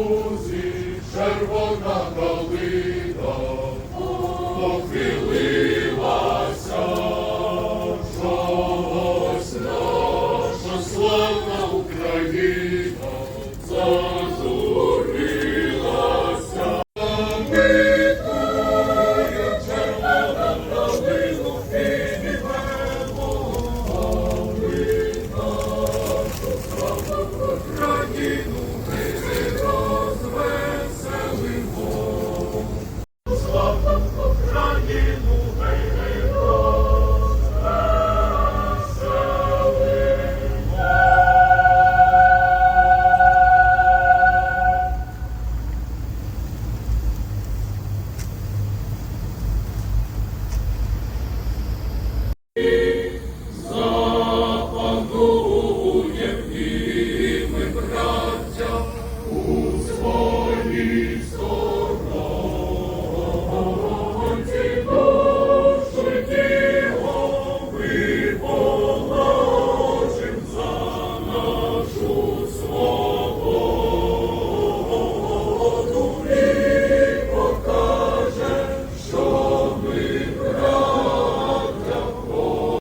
лузі червона калина похилилася, Christus.